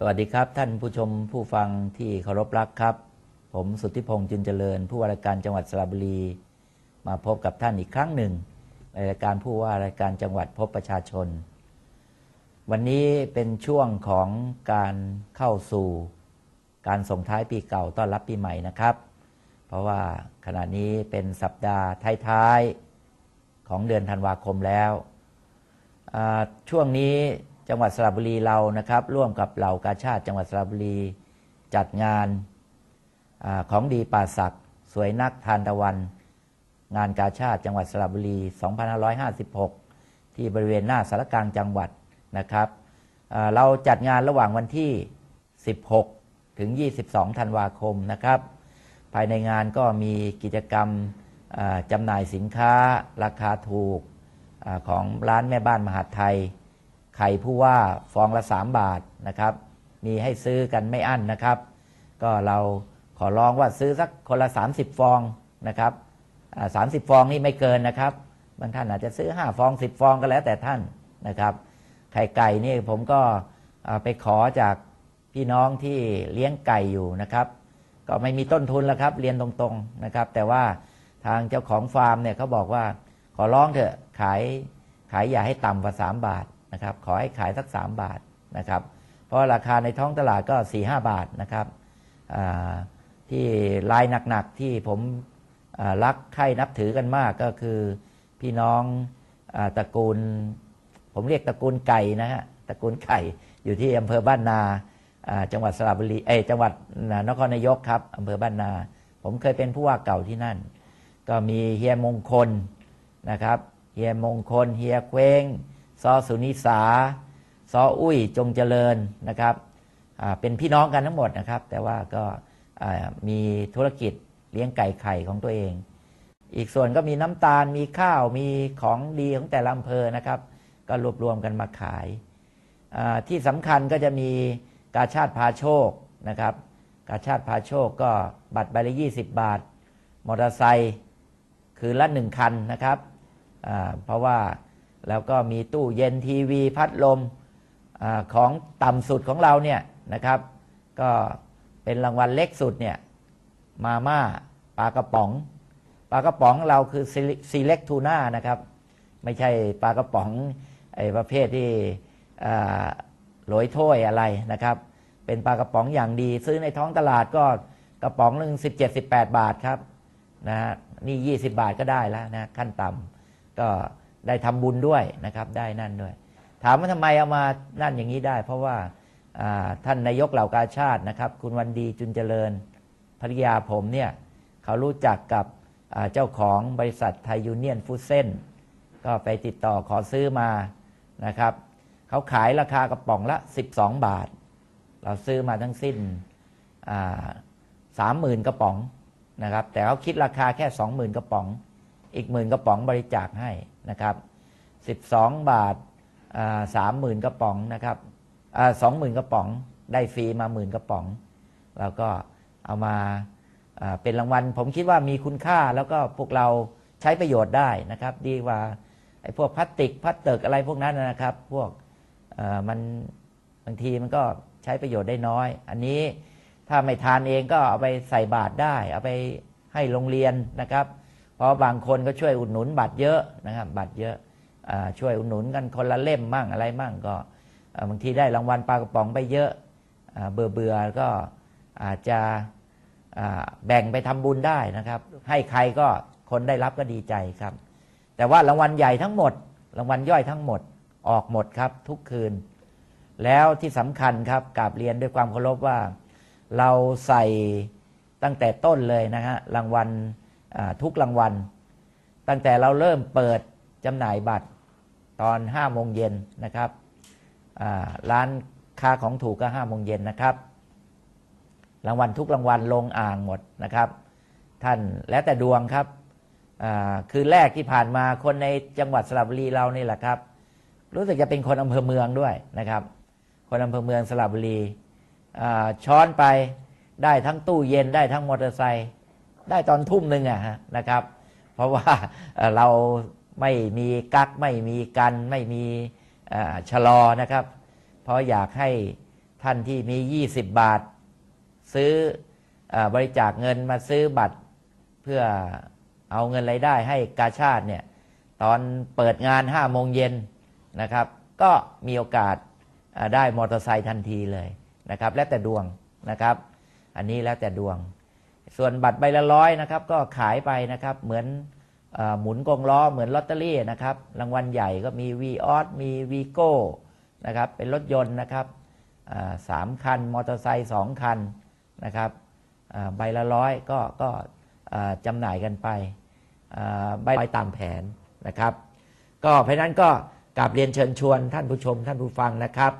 สวัสดีครับ ท่านผู้ชมผู้ฟังที่เคารพรักครับ ผมสุทธิพงษ์จุนเจริญ ผู้ว่าราชการจังหวัดสระบุรี มาพบกับท่านอีกครั้งหนึ่งในรายการผู้ว่าราชการจังหวัดพบประชาชน วันนี้เป็นช่วงของการเข้าสู่ การส่งท้ายปีเก่าต้อนรับปีใหม่นะครับ เพราะว่าขณะนี้เป็นสัปดาห์ท้ายๆของเดือนธันวาคมแล้วช่วงนี้ จังหวัดสระบุรีเรานะครับ ร่วมกับเหล่ากาชาติ จังหวัดสระบุรีจัดงานอของดีป่าศักดิ์สวยนักทานตะวัน งานกาชาติจังหวัดสระบุรี 2556 ที่บริเวณหน้าสารกลางจังหวัดนะครับเราจัดงานระหว่างวันที่ 16 ถึง 22 ธันวาคมนะครับ ภายในงานก็มีกิจกรรมจำหน่ายสินค้าราคาถูกอของร้านแม่บ้านมหาไทย ไข่ผู้ว่าฟองละ 3 บาทนะครับ มีให้ซื้อกันไม่อั้นนะครับ ก็เราขอร้องว่าซื้อสักคนละ 30 ฟองนะครับสามสิบฟองนี่ไม่เกินนะครับ บางท่านอาจจะซื้อ 5 ฟอง 10 ฟองก็แล้วแต่ท่านนะครับ ไข่ไก่นี่ผมก็ไปขอจากพี่น้องที่เลี้ยงไก่อยู่นะครับ ก็ไม่มีต้นทุนแล้วครับ เรียนตรงๆนะครับ แต่ว่าทางเจ้าของฟาร์มเนี่ยเขาบอกว่าขอร้องเถอะขายขายอย่าให้ต่ำกว่า 3 บาท นะครับขอให้ขายสัก 3 บาทนะครับเพราะราคาในท้องตลาดก็ 4 5 บาทนะครับที่รายหนักๆที่ผมรักใคร่นับถือกันมากก็คือพี่น้องอตระกูล ผมเรียกตระกูลไก่นะฮะตระกูลไก่อยู่ที่อำเภอบ้านนาจังหวัดสระบุรีเอจังหวัดนครนายกครับอำเภอบ้านนา ผมเคยเป็นผู้ว่าเก่าที่นั่น ก็มีเฮียมงคลนะครับเฮียมงคลเฮียเคว้ง ซอสุนิสา ซออุ้ยจงเจริญนะครับเป็นพี่น้องกันทั้งหมดนะครับ แต่ว่าก็มีธุรกิจเลี้ยงไก่ไข่ของตัวเอง อีกส่วนก็มีน้ำตาลมีข้าวมีของดีของแต่ละอำเภอนะครับ ก็รวบรวมกันมาขาย ที่สำคัญก็จะมีกาชาติพาโชคนะครับ กาชาติพาโชคก็บัตรใบละ20บาท มอเตอร์ไซค์คือละหนึ่งคันนะครับเพราะว่า แล้วก็มีตู้เย็นทีวีพัดลมอของต่ำสุดของเราเนี่ยนะครับ ก็เป็นรางวัลเล็กสุดเนี่ยมาม่าปลากระป๋องปลากระป๋องเราคือซีเล็กทูน่านะครับ ไม่ใช่ปลากระป๋องไอ้ประเภทที่หลอยถ้วยอะไรนะครับ เป็นปลากระป๋องอย่างดี ซื้อในท้องตลาดก็กระป๋องหนึ่ง17-18บแปดบาทครับนะฮะนี่20บาทก็ได้แล้วนะขั้นต่ำก็ ได้ทำบุญด้วยนะครับ ได้นั่นด้วย ถามว่าทำไมเอามานั่นอย่างนี้ได้ เพราะว่าท่านนายกเหล่ากาชาตินะครับ คุณวันดีจุนเจริญภริยาผมเนี่ยเขารู้จักกับเจ้าของบริษัทไทยยูเนียนฟูเส้นก็ไปติดต่อขอซื้อมานะครับเขาขายราคากระป๋องละ 12 บาท เราซื้อมาทั้งสิ้นสามหมื่นกระป๋องนะครับ แต่เขาคิดราคาแค่ 20,000 กระป๋อง อีกหมื่นกระป๋องบริจาคให้นะครับ12บาทสามหมื่นกระป๋องนะครับสองหมื่นกระป๋องได้ฟรีมาหมื่นกระป๋อง แล้วก็เอามาเป็นรางวัล ผมคิดว่ามีคุณค่าแล้วก็พวกเราใช้ประโยชน์ได้นะครับ ดีกว่าไอ้พวกพลาสติกพลาสติกอะไรพวกนั้นนะครับ พวกมันบางทีมันก็ใช้ประโยชน์ได้น้อย อันนี้ถ้าไม่ทานเองก็เอาไปใส่บาตรได้ เอาไปให้โรงเรียนนะครับ เพราะบางคนก็ช่วยอุดหนุนบัตรเยอะนะครับ บัตรเยอะอช่วยอุดหนุนกันคนละเล่มมั่งอะไรมั่งก็บางทีได้รางวัลปลากระป๋องไปเยอะเบื่อเบื่อก็อาจจะแบ่งไปทำบุญได้นะครับ ให้ใครก็คนได้รับก็ดีใจครับ แต่ว่ารางวัลใหญ่ทั้งหมด รางวัลย่อยทั้งหมดออกหมดครับทุกคืน แล้วที่สำคัญครับกราบเรียนด้วยความเคารพว่า เราใส่ตั้งแต่ต้นเลยนะฮะรางวัล ทุกรางวัล ตั้งแต่เราเริ่มเปิดจำหน่ายบัตรตอน5โมงเย็นนะครับร้านค้าของถูกก็5โมงเย็นนะครับ รางวัลทุกรางวัลลงอ่างหมดนะครับ ท่านแล้วแต่ดวงครับคือแรกที่ผ่านมาคนในจังหวัดสระบุรีเรานี่แหละครับ รู้สึกจะเป็นคนอำเภอเมืองด้วยนะครับ คนอำเภอเมืองสระบุรีช้อนไปได้ทั้งตู้เย็นได้ทั้งมอเตอร์ไซค์ ได้ตอนทุ่มหนึ่งอะฮะนะครับ เพราะว่าเราไม่มีกักไม่มีกันไม่มีชะลอนะครับ เพราะอยากให้ท่านที่มี 20 บาท ซื้ออบริจาคเงินมาซื้อบัตรเพื่อเอาเงินรายได้ให้กาชาติเนี่ยตอนเปิดงาน5โมงเย็นนะครับ ก็มีโอกาสได้มอเตอร์ไซค์ทันทีเลยนะครับ แล้วแต่ดวงนะครับ อันนี้แล้วแต่ดวง ส่วนบัตรใบละร้อยนะครับก็ขายไปนะครับเหมือนอหมุนกงล้อเหมือนลอตเตอรี่นะครับรางวัลใหญ่ก็มีวีออสมีวีโก้นะครับเป็นรถยนต์นะครับสามคัน มอเตอร์ไซค์สองคันนะครับใบละร้อยก็ก็จำหน่ายกันไปใบตามแผนนะครับ ก็เพราะนั้นก็กราบเรียนเชิญชวนท่านผู้ชมท่านผู้ฟังนะครับ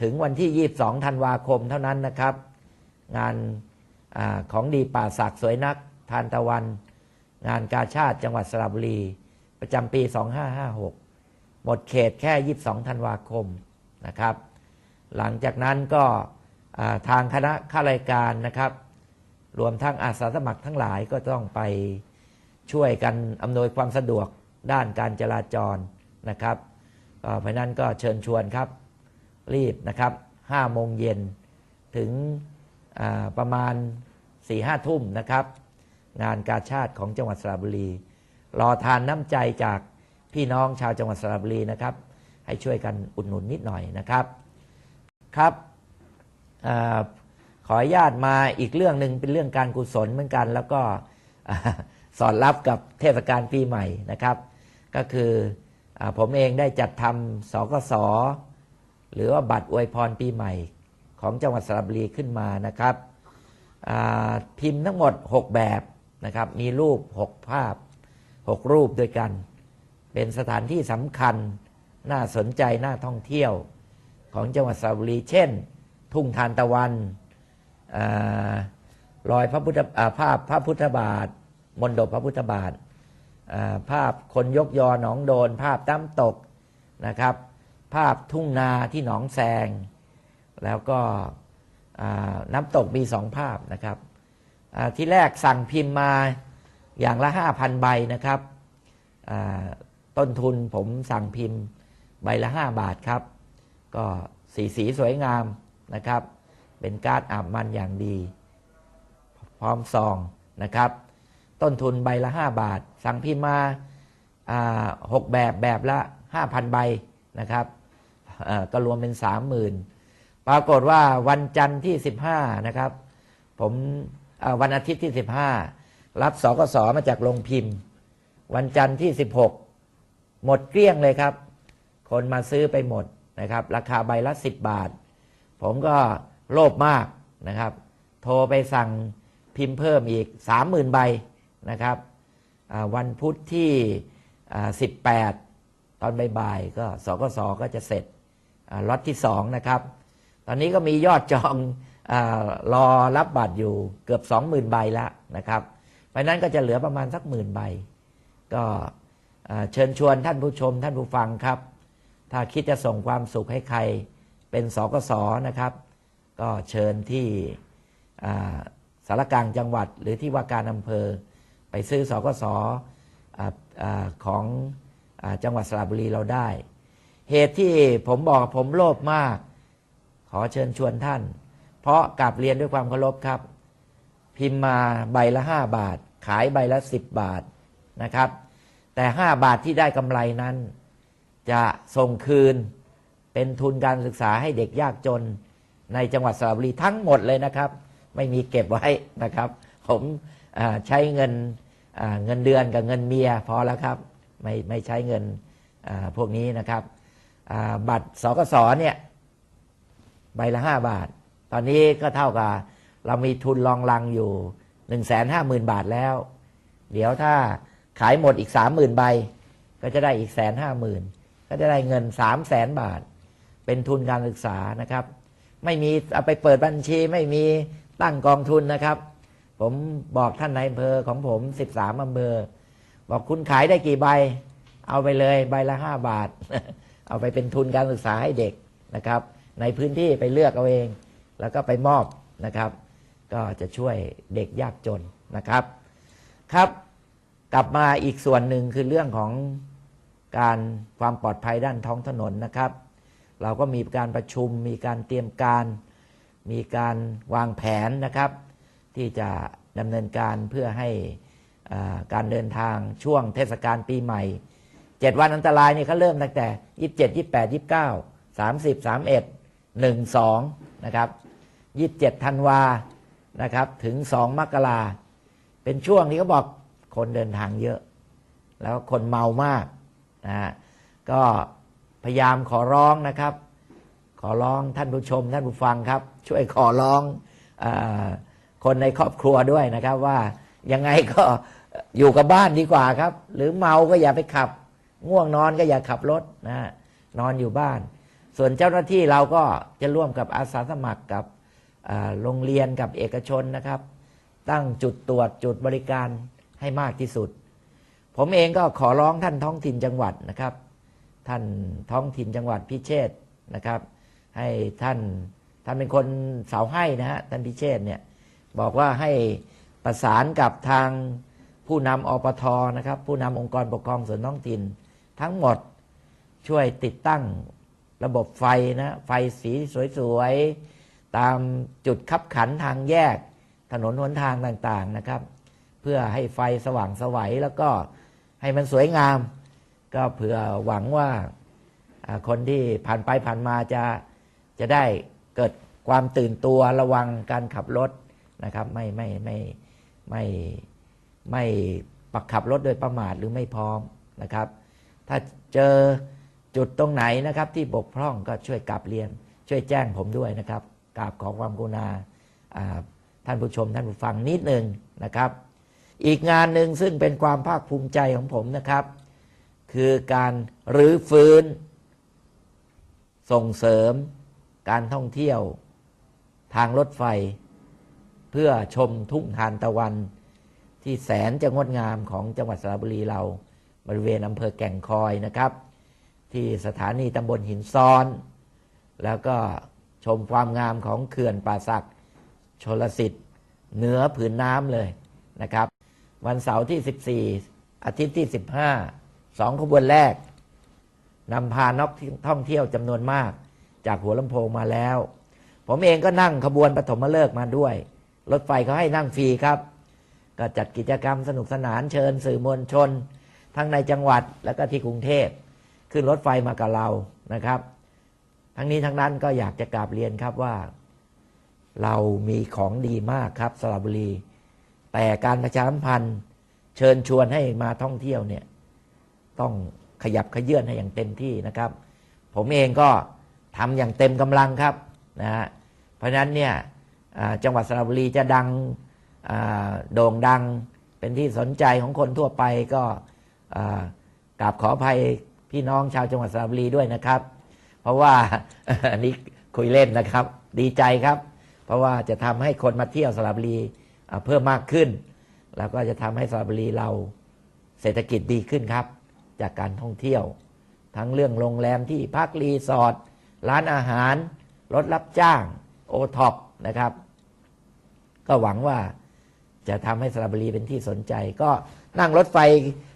ถึงวันที่ 22 ธันวาคมเท่านั้นนะครับ งาน อของดีป่าศักดิ์สวยนัก ทานตะวัน งานกาชาติจังหวัดสระบุรี ประจำปี 2556 หมดเขตแค่ 22 ธันวาคมนะครับ หลังจากนั้นก็ทางคณะข้ารายการนะครับ รวมทั้งอาสาสมัครทั้งหลายก็ต้องไปช่วยกันอำนวยความสะดวกด้านการจราจรนะครับเพราะฉะนั้นก็เชิญชวนครับ รีบนะครับ5โมงเย็นถึง ประมาณ4-5ห้าทุ่มนะครับ งานกาชาติของจังหวัดสระบุรี รอทานน้ำใจจากพี่น้องชาวจังหวัดสระบุรีนะครับ ให้ช่วยกันอุดหนุนนิดหน่อยนะครับครับอขออนุญาตมาอีกเรื่องหนึ่งเป็นเรื่องการกุศลเหมือนกัน แล้วก็สอดรับกับเทศกาลปีใหม่นะครับ ก็คืออผมเองได้จัดทำสกสหรือว่าบัตรอวยพรปีใหม่ ของจังหวัดสระบุรีขึ้นมานะครับพิมพ์ทั้งหมด 6 แบบนะครับ มีรูป 6 ภาพ 6 รูปด้วยกัน เป็นสถานที่สำคัญ น่าสนใจ น่าท่องเที่ยวของจังหวัดสระบุรี เช่น ทุ่งทานตะวันอรอยพระพุทธาภาพพระพุทธบาท มณฑปพระพุทธบาท ภาพคนยกยอหนองโดน ภาพตั้มตกนะครับ ภาพทุ่งนาที่หนองแซง แล้วก็น้ำตกมีสองภาพนะครับที่แรกสั่งพิมพ์มาอย่างละ 5,000 ใบนะครับต้นทุนผมสั่งพิมพ์ใบละ 5 บาทครับ ก็สีสีสวยงามนะครับ เป็นการ์ดอาบมันอย่างดี พร้อมซองนะครับ ต้นทุนใบละ 5 บาท สั่งพิมพ์มาหกแบบแบบละ 5,000 ใบนะครับก็รวมเป็น 30,000 ปรากฏว่าวันจันทร์ที่ 15 นะครับ ผมวันอาทิตย์ที่ 15 รับสกสมาจากโรงพิมพ์ วันจันทร์ที่ 16 หมดเกลี้ยงเลยครับ คนมาซื้อไปหมดนะครับ ราคาใบละ 10 บาท ผมก็โลภมากนะครับ โทรไปสั่งพิมพ์เพิ่มอีก 30,000 ใบนะครับวันพุธที่อ่า18 ตอนบ่ายๆก็สกสก็จะเสร็จล็อตที่ 2 นะครับ อนนี้ก็มียอดจองอรอรับบัตรอยู่เกือบ 20,000 ใบแล้วนะครับเพราะนั้นก็จะเหลือประมาณสักหมื่นใบ ก็เชิญชวนท่านผู้ชมท่านผู้ฟังครับ ถ้าคิดจะส่งความสุขให้ใครเป็นสกสนะครับ ก็เชิญที่สารกลางจังหวัด หรือที่ว่าการอำเภอไปซื้อสกสออของอจังหวัดสระบุรีเราได้ เหตุที่ผมบอกผมโลภมาก ขอเชิญชวนท่าน เพราะกลับเรียนด้วยความเคารพครับ พิมพ์มาใบละ5บาท ขายใบละ10บาทนะครับ แต่5บาทที่ได้กำไรนั้น จะส่งคืนเป็นทุนการศึกษาให้เด็กยากจนในจังหวัดสระบุรีทั้งหมดเลยนะครับ ไม่มีเก็บไว้นะครับ ผมใช้เงินเงินเดือนกับเงินเมียพอแล้วครับ ไม่ไม่ใช้เงินพวกนี้นะครับบัตรสกสเนี่ย ใบละห้าบาท ตอนนี้ก็เท่ากับ เรามีทุนรองรังอยู่1นึ่งแสนห้าหมื่นบาทแล้ว เดี๋ยวถ้าขายหมดอีกสามหมื่นใบ ก็จะได้อีกแสนห้าหมื่นก็จะได้เงินสามแสนบาท เป็นทุนการศึกษานะครับ ไม่มีเอาไปเปิดบัญชีไม่มีตั้งกองทุนนะครับ ผมบอกท่านนายอำเภอของผม13อำเภอบอกคุณขายได้กี่ใบ เอาไปเลยใบละ5บาท เอาไปเป็นทุนการศึกษาให้เด็กนะครับ ในพื้นที่ไปเลือกเอาเอง แล้วก็ไปมอบนะครับ ก็จะช่วยเด็กยากจนนะครับครับ กลับมาอีกส่วนหนึ่งคือเรื่องของการความปลอดภัยด้านท้องถนนนะครับ เราก็มีการประชุม มีการเตรียมการ มีการวางแผนนะครับ ที่จะดำเนินการเพื่อให้การเดินทางช่วงเทศกาลปีใหม่ 7 วันอันตรายนี่เขาเริ่มตั้งแต่ 27 28 29 30 31 1 2นะครับ27ธันวานะครับ ถึง2มกราเป็นช่วงที่เขาบอกคนเดินทางเยอะ แล้วคนเมามากนะฮะก็พยายามขอร้องนะครับ ขอร้องท่านผู้ชมท่านผู้ฟังครับ ช่วยขอร้องอคนในครอบครัวด้วยนะครับ ว่ายังไงก็อยู่กับบ้านดีกว่าครับ หรือเมาก็อย่าไปขับ ง่วงนอนก็อย่าขับรถนะฮะนอนอยู่บ้าน ส่วนเจ้าหน้าที่เราก็จะร่วมกับอาสาสมัครกับโรงเรียนกับเอกชนนะครับ ตั้งจุดตรวจจุดบริการให้มากที่สุด ผมเองก็ขอร้องท่านท้องถิ่นจังหวัดนะครับ ท่านท้องถิ่นจังหวัดพิเชษฐ์นะครับ ให้ท่านท่านเป็นคนเสาให้นะฮะท่านพิเชษฐ์เนี่ยบอกว่าให้ประสานกับทางผู้นำอปทนะครับ ผู้นำองค์กรปกครองส่วนท้องถิ่นทั้งหมดช่วยติดตั้ง ระบบไฟนะไฟสีสวยๆ ตามจุดขับขันทางแยกถนนหนทางต่างๆนะครับ เพื่อให้ไฟสว่างสวัยแล้วก็ให้มันสวยงาม ก็เผื่อหวังว่าคนที่ผ่านไปผ่านมาจะจะได้เกิดความตื่นตัวระวังการขับรถนะครับ ไม่ไม่ไม่ไม่ไม่ปักขับรถโดยประมาทหรือไม่พร้อมนะครับ ถ้าเจอ จุดตรงไหนนะครับที่บกพร่องก็ช่วยกลับเรียน ช่วยแจ้งผมด้วยนะครับกราบขอความกรุณาอ่าท่านผู้ชมท่านผู้ฟังนิดหนึ่งนะครับ อีกงานหนึ่งซึ่งเป็นความภาคภูมิใจของผมนะครับ คือการรื้อฟื้น ส่งเสริม การท่องเที่ยวทางรถไฟ เพื่อชมทุ่งทานตะวัน ที่แสนจะงดงามของจังหวัดสระบุรีเราบริเวณอำเภอแก่งคอยนะครับ ที่สถานีตำบลหินซ้อน แล้วก็ชมความงามของเขื่อนป่าสักชลสิทธิ์เหนือผืนน้ำเลยนะครับ วันเสาร์ที่ 14 อาทิตย์ที่ 15สองขบวนแรกนำพานักท่องเที่ยวจำนวนมาก จากหัวลำโพงมาแล้ว ผมเองก็นั่งขบวนปฐมฤกษ์มาด้วย รถไฟเขาให้นั่งฟรีครับ ก็จัดกิจกรรมสนุกสนานเชิญสื่อมวลชน ทั้งในจังหวัดและก็ที่กรุงเทพ ขึ้นรถไฟมากับเรานะครับ ทั้งนี้ทั้งนั้นก็อยากจะกราบเรียนครับว่า เรามีของดีมากครับสระบุรี แต่การประชาสัมพันธ์เชิญชวนให้มาท่องเที่ยวเนี่ยต้องขยับขยื่นให้อย่างเต็มที่นะครับ ผมเองก็ทำอย่างเต็มกำลังครับนะฮะเพราะนั้นเนี่ยจังหวัดสระบุรีจะดังโด่งดังเป็นที่สนใจของคนทั่วไปก็กราบขออภัย พี่น้องชาวจังหวัดสระบุรีด้วยนะครับ เพราะว่าอันนี้คุยเล่นนะครับ ดีใจครับ เพราะว่าจะทำให้คนมาเที่ยวสระบุรีเพิ่มมากขึ้น แล้วก็จะทำให้สระบุรีเราเศรษฐกิจดีขึ้นครับ จากการท่องเที่ยว ทั้งเรื่องโรงแรมที่พักรีสอร์ทร้านอาหาร รถรับจ้างโอท็อปนะครับ ก็หวังว่าจะทำให้สระบุรีเป็นที่สนใจ ก็นั่งรถไฟ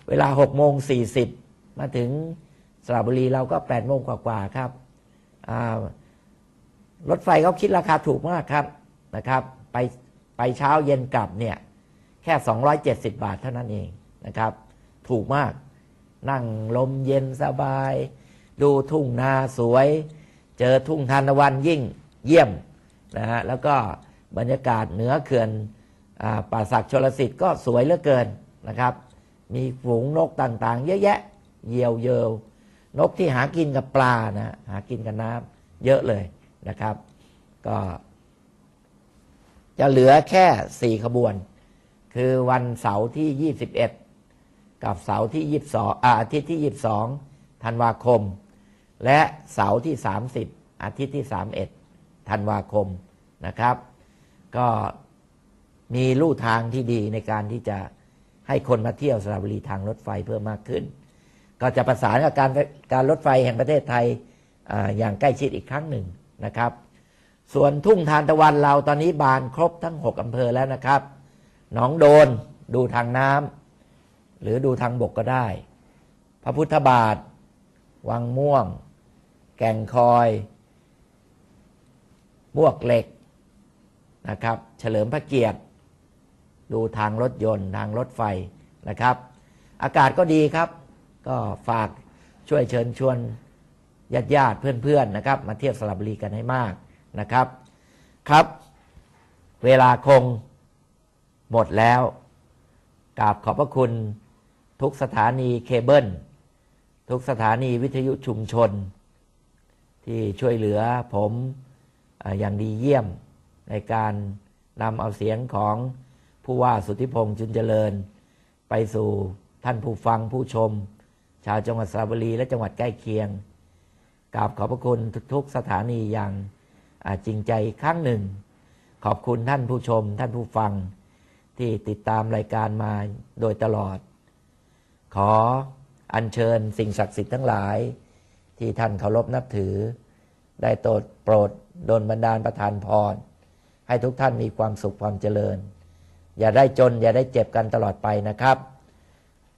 เวลา6โมง40 มาถึง สระบุรีเราก็8โมงกว่าๆครับรถไฟเขาคิดราคาถูกมากครับนะครับ ไปไปเช้าเย็นกลับเนี่ยแค่ 270 บาทเท่านั้นเองนะครับ ถูกมาก นั่งลมเย็นสบาย ดูทุ่งนาสวย เจอทุ่งทานตะวันยิ่งเยี่ยมนะฮะแล้วก็บรรยากาศเหนือเขื่อนอป่าศักดิ์ชลสิทธิ์ก็สวยเหลือเกินนะครับ มีฝูงนกต่างๆ เยอะแยะ เยี่ยวเยว นกที่หากินกับปลานะหากินกับน้ำเยอะเลยนะครับ ก็ จะเหลือแค่สี่ขบวน คือวันเสาร์ที่ 21 กับเสาร์ที่ 22อาอาทิตย์ที่ 22ธันวาคม และเสาร์ที่ 30 อาทิตย์ที่ 31ธันวาคมนะครับ ก็มีลู่ทางที่ดีในการที่จะให้คนมาเที่ยวสระบุรีทางรถไฟเพิ่มมากขึ้น ก็จะประสานกับการการรถไฟแห่งประเทศไทยออย่างใกล้ชิดอีกครั้งหนึ่งนะครับ ส่วนทุ่งทานตะวันเราตอนนี้บานครบทั้ง 6 อำเภอแล้วนะครับ หนองโดนดูทางน้ำหรือดูทางบกก็ได้ พระพุทธบาท วังม่วง แก่งคอยมวกเหล็กนะครับ เฉลิมพระเกียรติ ดูทางรถยนต์ทางรถไฟนะครับ อากาศก็ดีครับ ก็ฝากช่วยเชิญชวนญาติญาติเพื่อนๆนะครับ มาเที่ยวสระบุรีกันให้มากนะครับครับ เวลาคงหมดแล้วกราบขอบพระคุณทุกสถานีเคเบิลทุกสถานีวิทยุชุมชน ที่ช่วยเหลือผมอาอย่างดีเยี่ยมในการนำเอาเสียงของผู้ว่าสุทธิพงษ์จุนเจริญ ไปสู่ท่านผู้ฟังผู้ชม ชาวจังหวัดสระบุรีและจังหวัดใกล้เคียงกราบขอบพระคุณทุกๆสถานีอย่างจริงใจครั้งหนึ่ง ขอบคุณท่านผู้ชม ท่านผู้ฟังที่ติดตามรายการมาโดยตลอด ขออัญเชิญสิ่งศักดิ์สิทธิ์ทั้งหลาย ที่ท่านเคารพนับถือ ได้โปรดโปรดโดนบันดาลประทานพร ให้ทุกท่านมีความสุขความเจริญ อย่าได้จน อย่าได้เจ็บกันตลอดไปนะครับ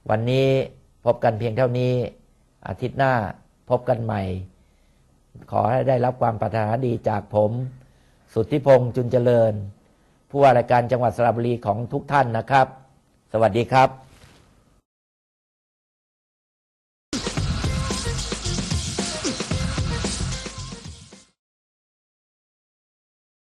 วันนี้ พบกันเพียงเท่านี้ อาทิตย์หน้าพบกันใหม่ ขอให้ได้รับความปรารถนาดีจากผม สุทธิพงษ์จุนเจริญ ผู้ว่าราชการจังหวัดสระบุรีของทุกท่านนะครับ สวัสดีครับ